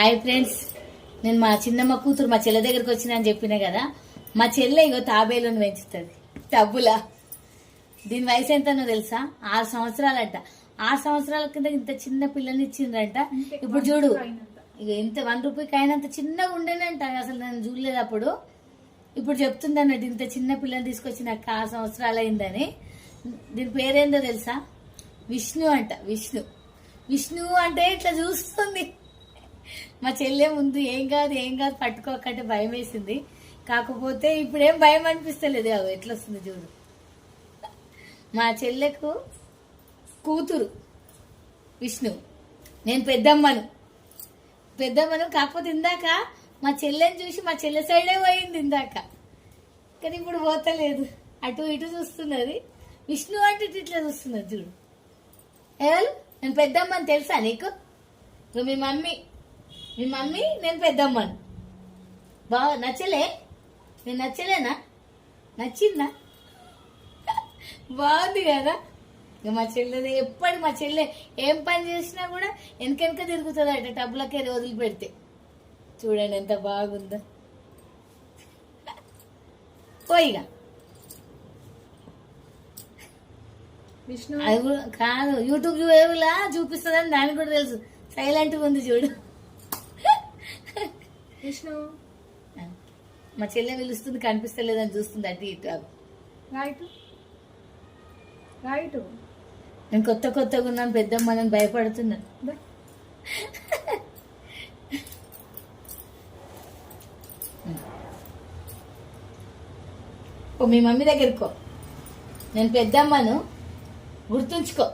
Hi friends నేను మా చిన్నమ్మ కూతురు మా చెల్లె దగ్గరికి వచ్చిన అని చెప్పిన కదా మా చెల్లె ఇగో తాబేలుని పెంచుతుంది. టబ్బులా దీని వయసు ఎంతనో తెలుసా? ఆరు సంవత్సరాలంట. ఆరు సంవత్సరాల కింద ఇంత చిన్న పిల్లని ఇచ్చిండ్రంట. ఇప్పుడు చూడు ఇక ఇంత వన్ రూపీకి అయినంత చిన్నగా ఉండేనంట. అసలు నేను చూడలేదు అప్పుడు ఇప్పుడు చెప్తుంది అన్నట్టు ఇంత చిన్న పిల్లని తీసుకొచ్చి నాకు ఆరు సంవత్సరాలు అయిందని. దీని పేరేందో తెలుసా? విష్ణు అంట విష్ణు. విష్ణు అంటే ఇట్లా చూస్తుంది. మా చెల్లె ముందు ఏం కాదు ఏం కాదు పట్టుకోకంటే భయం వేసింది. కాకపోతే ఇప్పుడేం భయం అనిపిస్తలేదు. అవి ఎట్లా వస్తుంది చూడు. మా చెల్లెకు కూతురు విష్ణు. నేను పెద్దమ్మను. పెద్దమ్మను కాకపోతే ఇందాక మా చెల్లెని చూసి మా చెల్లె సైడే పోయింది ఇందాక. కానీ ఇప్పుడు పోతలేదు. అటు ఇటు చూస్తున్నది. విష్ణు అంటే ఇటు ఇట్లా చూస్తున్నది చూడు. ఎవరు? నేను పెద్దమ్మని తెలుసా నీకు? ఇగో మీ మమ్మీ. మీ మమ్మీ నేను పెద్దమ్మను. బాగా నచ్చలే? నేను నచ్చలేనా? నచ్చిందా? బాగుంది కదా. ఇక మా చెల్లెది ఎప్పటి మా చెల్లె ఏం పని చేసినా కూడా వెనకెనక తిరుగుతుంది అట టబ్బులకే వదిలి పెడితే. చూడండి ఎంత బాగుందో. పోయిగా విష్ణు? అది కూడా కాదు యూట్యూబ్ చూపిస్తుందని దానికి కూడా తెలుసు. సైలెంట్గా ఉంది చూడు. విష్ణు. మా చెల్లె పిలుస్తుంది కనిపిస్తలేదని చూస్తుంది అటు ఇటు. రైట్ రైట్ నేను కొత్త కొత్తగా ఉన్నాను పెద్దమ్మ అని భయపడుతున్నాను ఓ మీ మమ్మీ దగ్గరకో నేను పెద్దమ్మను గుర్తుంచుకో.